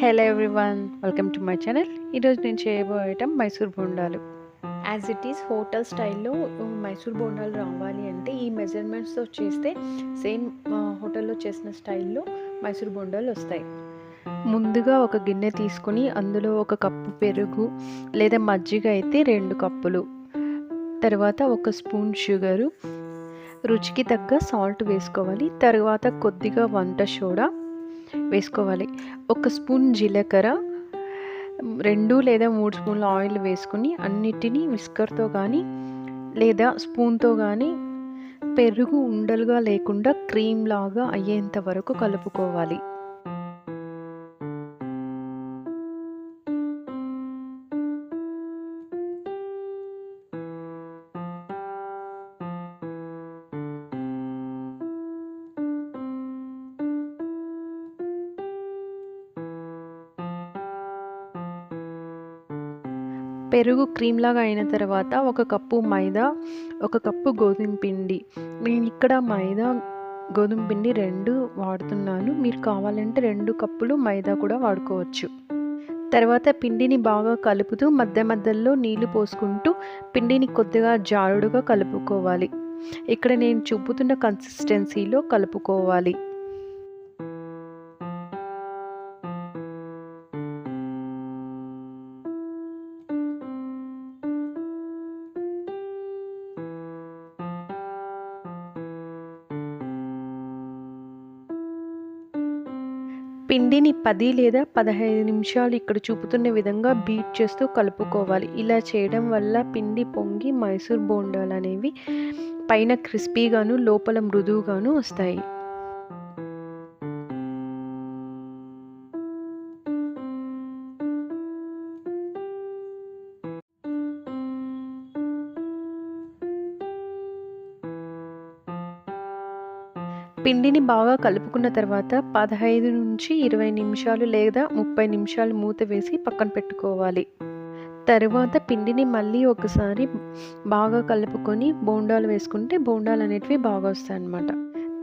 Hello everyone welcome to my channel. ఈరోజు నేను చేయబోయే ఐటమ్ మైసూర్ బోండాలు. యాజ్ ఇట్ ఈస్ హోటల్ స్టైల్లో మైసూర్ బోండాలు రావాలి అంటే ఈ మెజర్మెంట్స్తో చేస్తే సేమ్ హోటల్లో చేసిన స్టైల్లో మైసూర్ బోండాలు వస్తాయి. ముందుగా ఒక గిన్నె తీసుకొని అందులో ఒక కప్పు పెరుగు లేదా మజ్జిగ అయితే రెండు కప్పులు. తర్వాత ఒక స్పూన్ షుగరు. రుచికి తగ్గ సాల్ట్ వేసుకోవాలి. తర్వాత కొద్దిగా వంట సోడా. వేసుకోవాలి. ఒక స్పూన్ జీలకర్ర రెండు లేదా మూడు స్పూన్ల ఆయిల్ వేసుకుని అన్నిటినీ విస్కర్తో కానీ లేదా స్పూన్తో కానీ పెరుగు ఉండలుగా లేకుండా క్రీమ్ లాగా అయ్యేంత వరకు కలుపుకోవాలి. పెరుగు క్రీమ్ లాగా అయిన తర్వాత ఒక కప్పు మైదా ఒక కప్పు గోధుమ పిండి. నేను ఇక్కడ మైదా గోధుమ పిండి రెండు వాడుతున్నాను. మీరు కావాలంటే రెండు కప్పులు మైదా కూడా వాడుకోవచ్చు. తర్వాత పిండిని బాగా కలుపుతూ మధ్య మధ్యలో నీళ్ళు పోసుకుంటూ పిండిని కొద్దిగా జారుడుగా కలుపుకోవాలి. ఇక్కడ నేను చూపుతున్న కన్సిస్టెన్సీలో కలుపుకోవాలి. పిండిని పది లేదా పదహైదు నిమిషాలు ఇక్కడ చూపుతున్న విధంగా బీట్ చేస్తూ కలుపుకోవాలి. ఇలా చేయడం వల్ల పిండి పొంగి మైసూర్ బోండాలు అనేవి పైన క్రిస్పీగాను లోపల మృదువుగాను వస్తాయి. పిండిని బాగా కలుపుకున్న తర్వాత పదహైదు నుంచి ఇరవై నిమిషాలు లేదా ముప్పై నిమిషాలు మూత వేసి పక్కన పెట్టుకోవాలి. తరువాత పిండిని మళ్ళీ ఒకసారి బాగా కలుపుకొని బోండాలు వేసుకుంటే బోండాలు అనేటివి బాగా వస్తాయి అన్నమాట.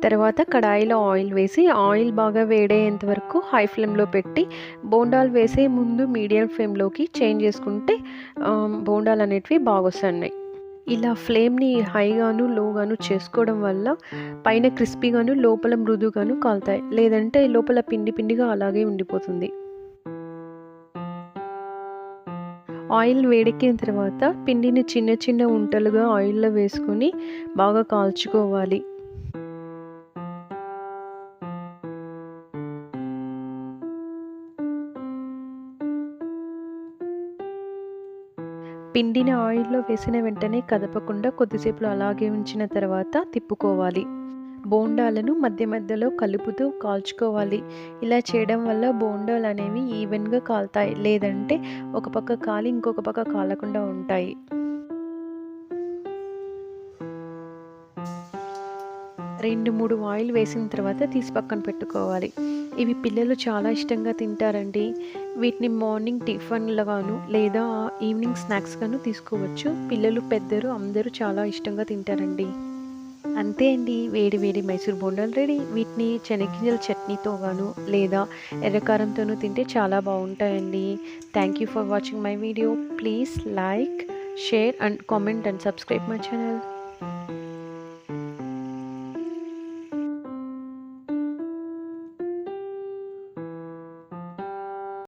తర్వాత కడాయిలో ఆయిల్ వేసి ఆయిల్ బాగా వేడేంత వరకు హై ఫ్లేమ్లో పెట్టి బోండాలు వేసే ముందు మీడియం ఫ్లేమ్లోకి చేంజ్ చేసుకుంటే బోండాలు అనేటివి బాగా వస్తున్నాయి ఇలా ఫ్లేమ్ని హైగాను లోగాను చేసుకోవడం వల్ల పైన క్రిస్పీగాను లోపల మృదుగాను కాలుతాయి. లేదంటే లోపల పిండి పిండిగా అలాగే ఉండిపోతుంది. ఆయిల్ వేడెక్కిన తర్వాత పిండిని చిన్న చిన్న ఉంటలుగా ఆయిల్లో వేసుకొని బాగా కాల్చుకోవాలి. పిండిని ఆయిల్లో వేసిన వెంటనే కదపకుండా కొద్దిసేపు అలాగే ఉంచిన తర్వాత తిప్పుకోవాలి. బోండాలను మధ్య మధ్యలో కలుపుతూ కాల్చుకోవాలి. ఇలా చేయడం వల్ల బోండాలు అనేవి ఈవెన్గా కాలుతాయి లేదంటే ఒక పక్క కాలి ఇంకొక పక్క కాలకుండా ఉంటాయి. రెండు మూడు ఆయిల్ వేసిన తర్వాత తీసి పక్కన పెట్టుకోవాలి. ఇవి పిల్లలు చాలా ఇష్టంగా తింటారండి. వీటిని మార్నింగ్ టిఫిన్లుగాను లేదా ఈవినింగ్ స్నాక్స్గాను తీసుకోవచ్చు. పిల్లలు పెద్దరు అందరూ చాలా ఇష్టంగా తింటారండి. అంతే అండి. వేడి వేడి మైసూర్ బోండాలు రెడీ. వీటిని శనగింజల చట్నీతో గాను లేదా ఎర్రకారంతోనూ తింటే చాలా బాగుంటాయండి. Thank you for watching my video please like share and comment and subscribe my channel